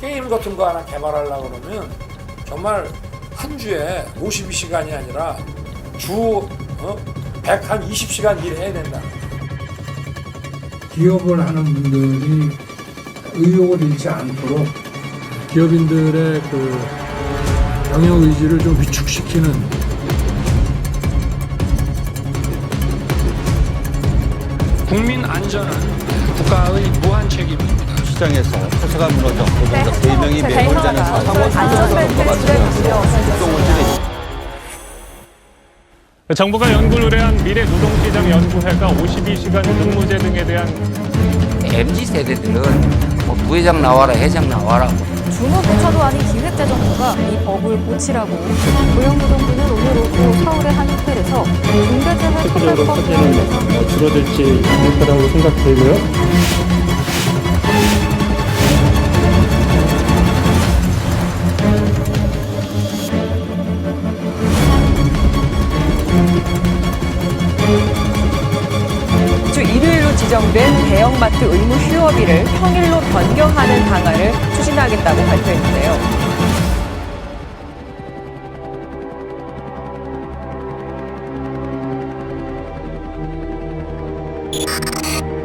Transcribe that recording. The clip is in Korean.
게임 같은 거 하나 개발하려고 그러면 정말 한 주에 52시간이 아니라 주 어? 100한 20시간 일해야 된다. 기업을 하는 분들이 의욕을 잃지 않도록 기업인들의 그 경영 의지를 좀 위축시키는 국민 안전은 국가의 무한 책임입니다. 시장에서 태세가 무너졌고 먼저 세 명이 매몰자는 상황 안전벨트 줄여주세요. 정부가 연구를 의뢰한 미래 노동시장 연구회가 52시간 근무제 등에 대한 MZ 세대들은 뭐 부회장 나와라 회장 나와라. 중후부처도 아닌 기획재정부가 이 법을 고치라고 고용노동부는 오늘 오후 서울의 한 호텔에서 중대재해 처벌법 개혁에서 줄어들지 않을 거라고 생각되고요. 주 일요일로 지정된 대형마트 의무 휴업일을 평일로 변경하는 방안을 추진하겠다고 발표했는데요. 아